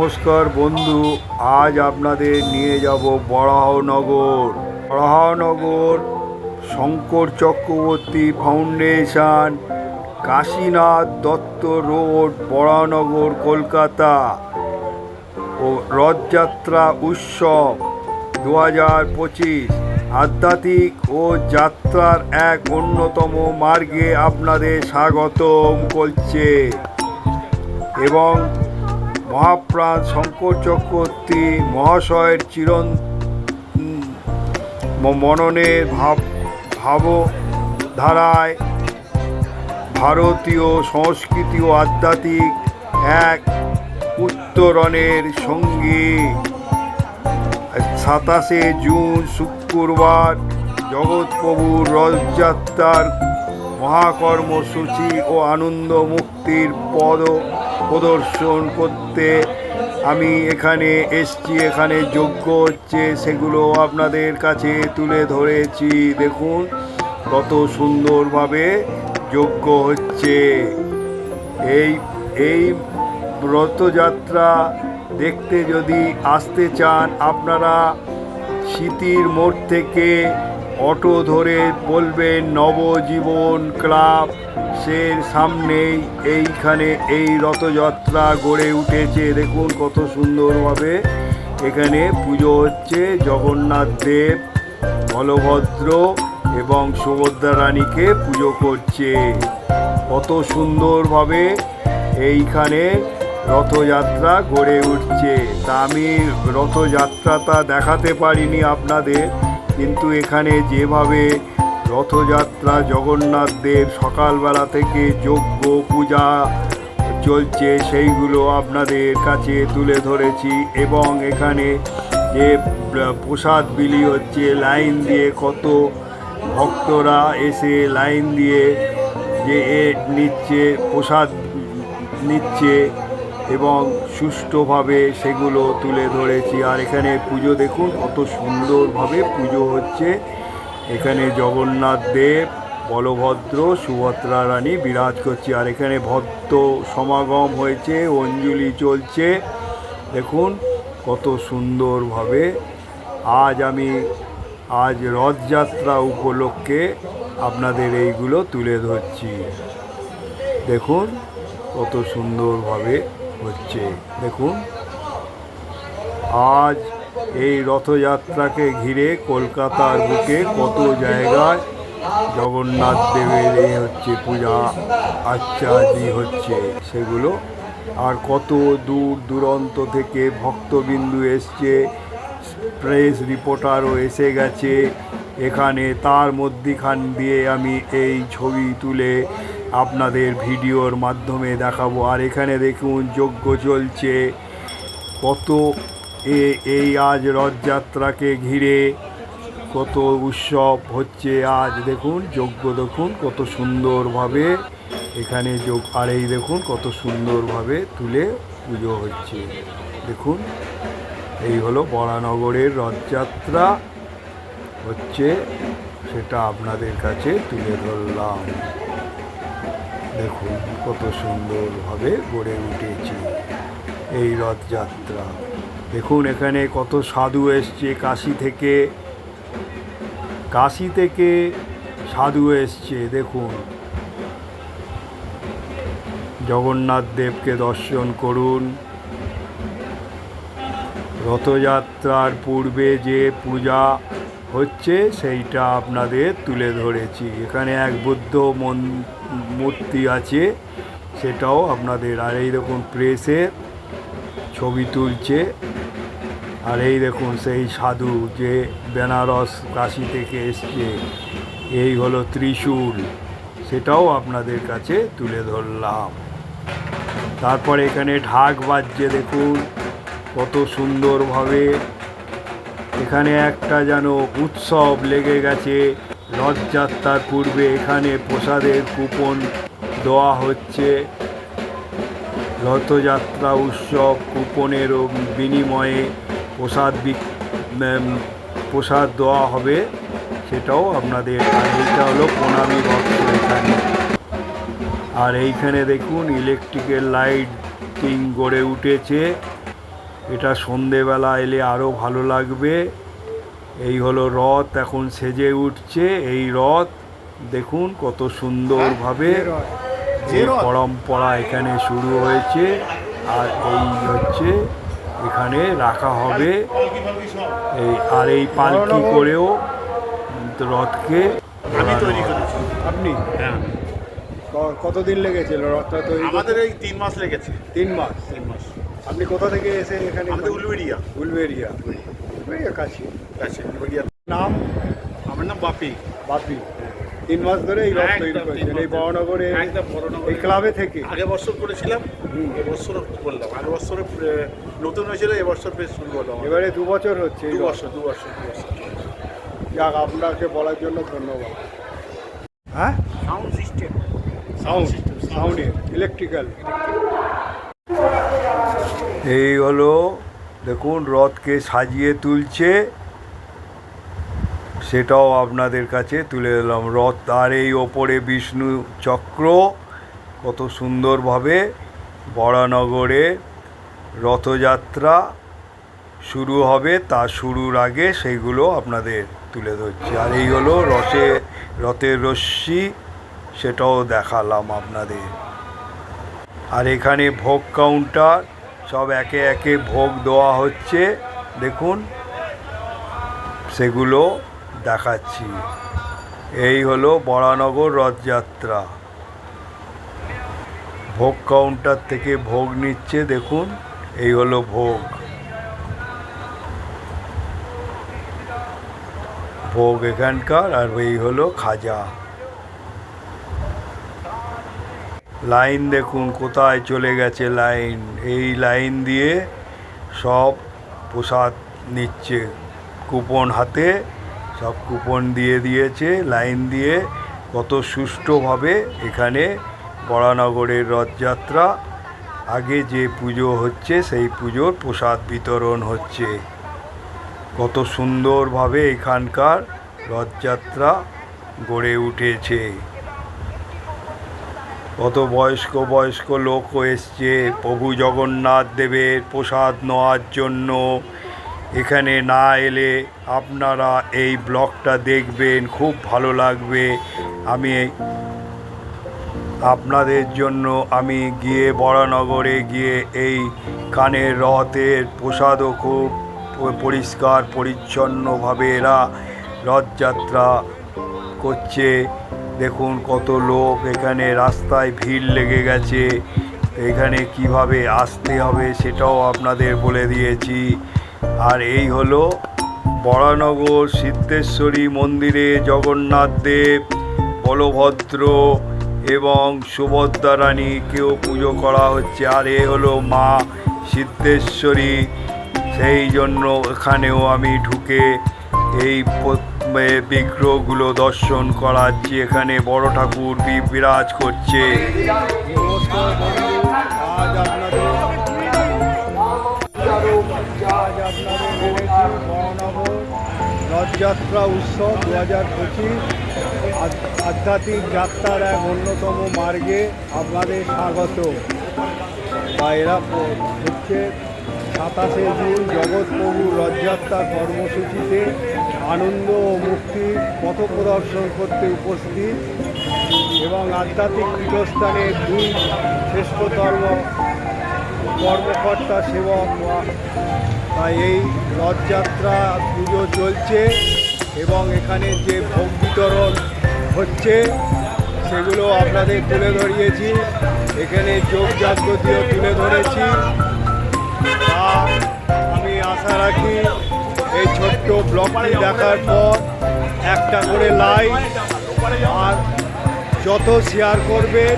নমস্কার বন্ধু, আজ আপনাদের নিয়ে যাব Baranagar. Baranagar Shankar Chakraborty foundation, Kashinath Dutta road, Baranagar, Kolkata. ও রথযাত্রা উৎসব দু হাজার পঁচিশ। আধ্যাত্মিক ও যাত্রার এক অন্যতম মার্গে আপনাদের স্বাগতম করছে। এবং মহাপ্রাণ শঙ্কর চক্রবর্তী মহাশয়ের চিরন মননের ভাব ভাবধারায় ভারতীয় সংস্কৃতি ও আধ্যাত্মিক এক উত্তরণের সঙ্গী। সাতাশে জুন শুক্রবার জগৎপ্রভুর রথযাত্রার মহাকর্মসূচি ও আনন্দ মুক্তির পদ প্রদর্শন করতে আমি এখানে এসছি, এখানে যোগ্য হচ্ছে, সেগুলো আপনাদের কাছে তুলে ধরেছি। দেখুন কত সুন্দরভাবে যোগ্য হচ্ছে। এই এই রথযাত্রা দেখতে যদি আসতে চান, আপনারা স্মৃতির মোড় থেকে অটো ধরে বলবেন নবজীবন ক্লাব সে সামনেই এইখানে এই রথযাত্রা গড়ে উঠেছে। দেখুন কত সুন্দরভাবে এখানে পুজো হচ্ছে। জগন্নাথ দেব, বলভদ্র এবং সুভদ্রা রানীকে পুজো করছে। কত সুন্দরভাবে এইখানে রথযাত্রা গড়ে উঠছে। তা আমি রথযাত্রাটা দেখাতে পারিনি আপনাদের। কিন্তু এখানে যেভাবে রথযাত্রা জগন্নাথ দেব সকালবেলা থেকে যজ্ঞ, পূজা চলছে, সেইগুলো আপনাদের কাছে তুলে ধরেছি এবং এখানে যে প্রসাদ বিলি হচ্ছে, লাইন দিয়ে কত ভক্তরা এসে লাইন দিয়ে যে এ নিচ্ছে, প্রসাদ নিচ্ছে এবং সুষ্ঠুভাবে সেগুলো তুলে ধরেছি। আর এখানে পুজো দেখুন, কত সুন্দরভাবে পুজো হচ্ছে। এখানে জগন্নাথ দেব, বলভদ্র, সুভদ্রা রানী বিরাজ করছে। আর এখানে ভক্ত সমাগম হয়েছে, অঞ্জলি চলছে। দেখুন, কত সুন্দরভাবে। আজ আমি, আজ রথযাত্রা উপলক্ষে আপনাদের এইগুলো তুলে ধরছি। দেখুন, কত সুন্দরভাবে। হচ্ছে। দেখুন, আজ এই রথযাত্রাকে ঘিরে কলকাতার বুকে কত জায়গায় জগন্নাথ দেবের এই হচ্ছে পূজা, আচ্ছাদি হচ্ছে সেগুলো। আর কত দূর দূরান্ত থেকে ভক্তবিন্দু এসছে, প্রেস রিপোর্টারও এসে গেছে। এখানে তার মধ্যিখান দিয়ে আমি এই ছবি তুলে আপনাদের ভিডিওর মাধ্যমে দেখাবো। আর এখানে দেখুন, যজ্ঞ চলছে। কত এ, এই আজ রথযাত্রাকে ঘিরে কত উৎসব হচ্ছে আজ। দেখুন, যজ্ঞ দেখুন, কত সুন্দরভাবে এখানে যোগ আর এই দেখুন, কত সুন্দরভাবে তুলে পুজো হচ্ছে। দেখুন, এই হলো বরানগরের রথযাত্রা হচ্ছে, সেটা আপনাদের কাছে তুলে ধরলাম। দেখুন কত সুন্দরভাবে গড়ে উঠেছে এই রথযাত্রা। দেখুন এখানে কত সাধু এসছে কাশি থেকে। কাশি থেকে সাধু এসছে, দেখুন। জগন্নাথ দেবকে দর্শন করুন। রথযাত্রার পূর্বে যে পূজা হচ্ছে সেইটা আপনাদের তুলে ধরেছি। এখানে এক বুদ্ধ মন- মূর্তি আছে, সেটাও আপনাদের, আর এই দেখুন প্রেসে ছবি তুলছে। আর এই দেখুন সেই সাধু যে বেনারস কাশি থেকে এসছে, এই হলো ত্রিশূল, সেটাও আপনাদের কাছে তুলে ধরলাম। তারপরে এখানে ঢাক বাজছে, দেখুন কত সুন্দরভাবে। এখানে একটা যেন উৎসব লেগে গেছে। রথযাত্রার পূর্বে এখানে প্রসাদের কুপন দেওয়া হচ্ছে। রথযাত্রা উৎসব কুপনের বিনিময়ে প্রসাদ প্রসাদ দেওয়া হবে, সেটাও আপনাদের আর এইটা হলো প্রণামী ভক্ত এখানে। আর এইখানে দেখুন ইলেকট্রিকের লাইটিং গড়ে উঠেছে। এটা সন্ধেবেলা এলে আরও ভালো লাগবে। এই হলো রথ এখন সেজে উঠছে এই রথ। দেখুন কত সুন্দরভাবে যে পরম্পরা এখানে শুরু হয়েছে। আর এই হচ্ছে এখানে রাখা হবে এই আর এই পালকি করেও রথকে আমি তৈরি করেছি। আপনি? হ্যাঁ। কতদিন লেগেছিল রথটা তৈরি আমাদের এই তিন মাস লেগেছে। তিন মাস। তিন মাস। আপনি কোথা থেকে এসে এখানে আমাদের উলবেড়িয়া। উলবেরিয়া উলবেরিয়া কাছে? আছে উলবেড়িয়া। নাম? আমার নাম বাপি। বাপি তিন মাস ধরে এই রথ একদম তৈরি করেছেন। এই। বড়নগরে একদম এই ক্লাবে থেকে? আগে বছর করেছিলাম এবছর করলাম আগের বছরে নতুন হয়েছিল এবছর বেশ শুরু হলো এবারে দু বছর হচ্ছে দু বছর দু বছর দু বছর। যাক আপনাকে বলার জন্য ধন্যবাদ। হ্যাঁ? সাউন্ড সিস্টেম সাউন্ড সাউন্ডের ইলেকট্রিক্যাল এই হলো, দেখুন, রথকে সাজিয়ে তুলছে। সেটাও আপনাদের কাছে তুলে দিলাম। রথ আর এই ওপরে বিষ্ণু চক্র, কত সুন্দরভাবে বড়ানগরে রথযাত্রা শুরু হবে, তা শুরুর আগে সেইগুলো আপনাদের তুলে ধরছি। আর এই হলো রথে, রথের রশ্মি, সেটাও দেখালাম আপনাদের। আর এখানে ভোগ কাউন্টার সব একে একে ভোগ দেওয়া হচ্ছে। দেখুন, সেগুলো দেখাচ্ছি। এই হলো বরানগর রথযাত্রা। ভোগ কাউন্টার থেকে ভোগ নিচ্ছে, দেখুন, এই হলো ভোগ। ভোগ এখানকার আর এই হলো খাজা। লাইন দেখুন, কোথায় চলে গেছে লাইন। এই লাইন দিয়ে সব প্রসাদ নিচ্ছে। কুপন হাতে সব কুপন দিয়ে দিয়েছে, লাইন দিয়ে কত সুষ্ঠুভাবে এখানে বরানগরের রথযাত্রা। আগে যে পুজো হচ্ছে, সেই পুজোর প্রসাদ বিতরণ হচ্ছে। কত সুন্দরভাবে এখানকার রথযাত্রা গড়ে উঠেছে। কত বয়স্ক বয়স্ক লোকও এসছে। প্রভু জগন্নাথ দেবের প্রসাদ নেওয়ার জন্য। এখানে না এলে আপনারা এই ব্লগটা দেখবেন, খুব ভালো লাগবে। আমি আপনাদের জন্য আমি গিয়ে বরানগরে গিয়ে এই কানের রথের প্রসাদও খুব পরিষ্কার, পরিচ্ছন্নভাবে এরা রথযাত্রা করছে। দেখুন কত লোক এখানে রাস্তায় ভিড় লেগে গেছে। এখানে কীভাবে আসতে হবে সেটাও আপনাদের বলে দিয়েছি। আর এই হলো বরানগর সিদ্ধেশ্বরী মন্দিরে জগন্নাথ দেব, বলভদ্র এবং সুভদ্রা রানীকেও পুজো করা হচ্ছে। আর এ হলো মা সিদ্ধেশ্বরী। সেই জন্য এখানেও আমি ঢুকে এই বিগ্রহগুলো দর্শন করাচ্ছি। এখানে বড় ঠাকুর বিরাজ করছে। রথযাত্রা উৎসব দু হাজার পঁচিশ আধ্যাত্মিক যাত্রার এক অন্যতম মার্গে আপনাদের স্বাগত। বা এরা হচ্ছে সাতাশে জুন জগৎপ্রভু রথযাত্রা কর্মসূচিতে আনন্দ ও মুক্তি পথ প্রদর্শন করতে উপস্থিত এবং আধ্যাত্মিক পীঠস্থানে দুই শ্রেষ্ঠ ধর্ম কর্মকর্তা সেবক। তাই এই রথযাত্রা পুজো চলছে এবং এখানে যে ভোগ বিতরণ হচ্ছে, সেগুলো আপনাদের তুলে ধরিয়েছি। এখানে যোগ জাগ্রতিও তুলে ধরেছি। আমি আশা রাখি এই ছোট্ট ব্লগটি দেখার পর একটা করে লাইক আর যত শেয়ার করবেন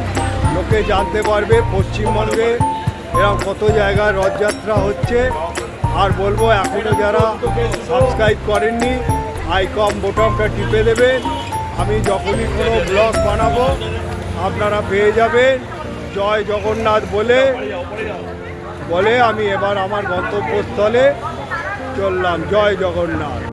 লোকে জানতে পারবে পশ্চিমবঙ্গে এরকম কত জায়গায় রথযাত্রা হচ্ছে। আর বলব এখনও যারা সাবস্ক্রাইব করেননি আইকম বোটামটা টিপে দেবেন আমি যখনই কোনো ব্লগ বানাবো, আপনারা পেয়ে যাবেন। জয় জগন্নাথ বলে বলে আমি এবার আমার গন্তব্যস্থলে চললাম। জয় জগন্নাথ।